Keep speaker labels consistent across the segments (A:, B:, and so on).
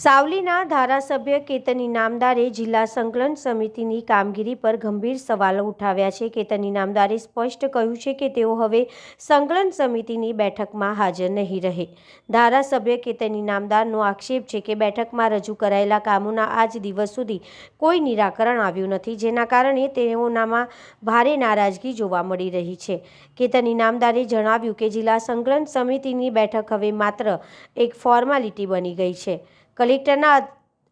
A: સાવલીના ધારાસભ્ય કેતન ઇનામદારે જિલ્લા સંકલન સમિતિની કામગીરી પર ગંભીર સવાલો ઉઠાવ્યા છે. કેતન ઇનામદારે સ્પષ્ટ કહ્યું છે કે તેઓ હવે સંકલન સમિતિની બેઠકમાં હાજર નહીં રહે. ધારાસભ્ય કેતન ઇનામદારનો આક્ષેપ છે કે બેઠકમાં રજૂ કરાયેલા કામોના આજ દિવસ સુધી કોઈ નિરાકરણ આવ્યું નથી, જેના કારણે તેઓનામાં ભારે નારાજગી જોવા મળી રહી છે. કેતન ઇનામદારે જણાવ્યું કે જિલ્લા સંકલન સમિતિની બેઠક હવે માત્ર એક ફોર્માલિટી બની ગઈ છે. કલેક્ટરના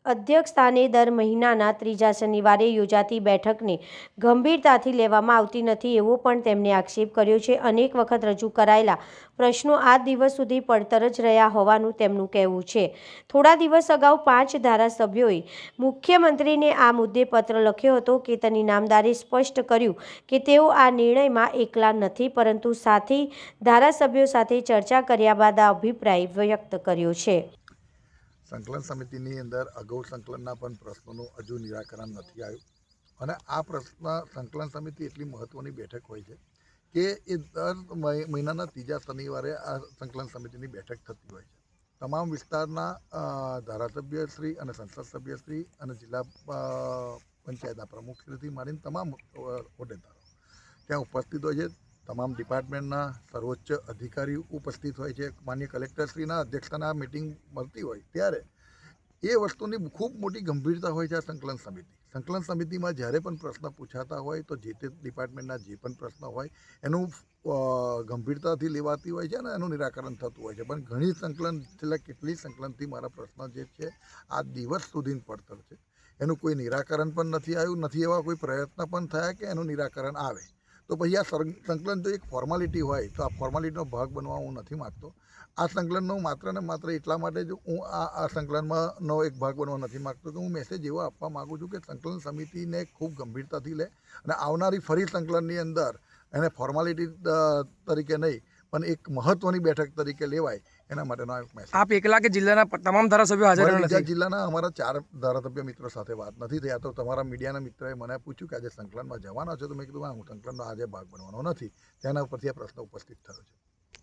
A: અધ્યક્ષ સ્થાને દર મહિનાના ત્રીજા શનિવારે યોજાતી બેઠકને ગંભીરતાથી લેવામાં આવતી નથી એવો પણ તેમણે આક્ષેપ કર્યો છે. અનેક વખત રજૂ કરાયેલા પ્રશ્નો આ દિવસ સુધી પડતર જ રહ્યા હોવાનું તેમનું કહેવું છે. થોડા દિવસ અગાઉ પાંચ ધારાસભ્યોએ મુખ્યમંત્રીને આ મુદ્દે પત્ર લખ્યો હતો કે તેની નામદારે સ્પષ્ટ કર્યું કે તેઓ આ નિર્ણયમાં એકલા નથી, પરંતુ સાથી ધારાસભ્યો સાથે ચર્ચા કર્યા બાદ આ અભિપ્રાય વ્યક્ત કર્યો છે.
B: સંકલન સમિતિની અંદર અગાઉ સંકલનના પણ પ્રશ્નોનું હજુ નિરાકરણ નથી આવ્યું. અને આ પ્રશ્ન, સંકલન સમિતિ એટલી મહત્ત્વની બેઠક હોય છે કે એ દર મહિ- મહિનાના ત્રીજા શનિવારે આ સંકલન સમિતિની બેઠક થતી હોય છે. તમામ વિસ્તારના ધારાસભ્યશ્રી અને સંસદ સભ્યશ્રી અને જિલ્લા પંચાયતના પ્રમુખશ્રીથી માંડીને તમામ હોદ્દેદારો ત્યાં ઉપસ્થિત હોય છે. તમામ ડિપાર્ટમેન્ટના સર્વોચ્ચ અધિકારી ઉપસ્થિત હોય છે, માન્ય કલેક્ટરશ્રીના અધ્યક્ષતાના મિટિંગ મળતી હોય ત્યારે એ વસ્તુની ખૂબ મોટી ગંભીરતા હોય છે આ સંકલન સમિતિ. સંકલન સમિતિમાં જ્યારે પણ પ્રશ્ન પૂછાતા હોય તો જે તે ડિપાર્ટમેન્ટના જે પણ પ્રશ્ન હોય એનું ગંભીરતાથી લેવાતી હોય છે અને એનું નિરાકરણ થતું હોય છે. પણ ઘણી સંકલન, છેલ્લા કેટલી સંકલનથી મારા પ્રશ્ન જે છે, આ દિવસ સુધી પડતર છે. એનું કોઈ નિરાકરણ પણ નથી આવ્યું, નથી એવા કોઈ પ્રયત્ન પણ થયા કે એનું નિરાકરણ આવે? તો પછી આ સંકલન જો એક ફોર્માલિટી હોય, તો આ ફોર્માલિટીનો ભાગ બનવા હું નથી માગતો. આ સંકલનનો માત્ર ને માત્ર એટલા માટે જ હું આ આ સંકલનમાં નો એક ભાગ બનવા નથી માગતો કે હું મેસેજ એવો આપવા માગું છું કે સંકલન સમિતિને ખૂબ ગંભીરતાથી લે અને આવનારી ફરી સંકલનની અંદર એને ફોર્માલિટી તરીકે નહીં પણ એક મહત્ત્વની બેઠક તરીકે લેવાય એના માટેનો એક મેસેજ
C: આપ એકલા કે જિલ્લાના તમામ ધારાસભ્યો હાજર નથી
B: જિલ્લાના અમારા ચાર ધારાસભ્ય મિત્રો સાથે વાત નથી થઈ. આ તો તમારા મીડિયાના મિત્રએ મને પૂછ્યું કે આજે સંકલનમાં જવાના છો? તો મેં કીધું હા હું સંકલનનો આજે ભાગ બનવાનો નથી. તેના ઉપરથી આ પ્રશ્ન ઉપસ્થિત થયો છે.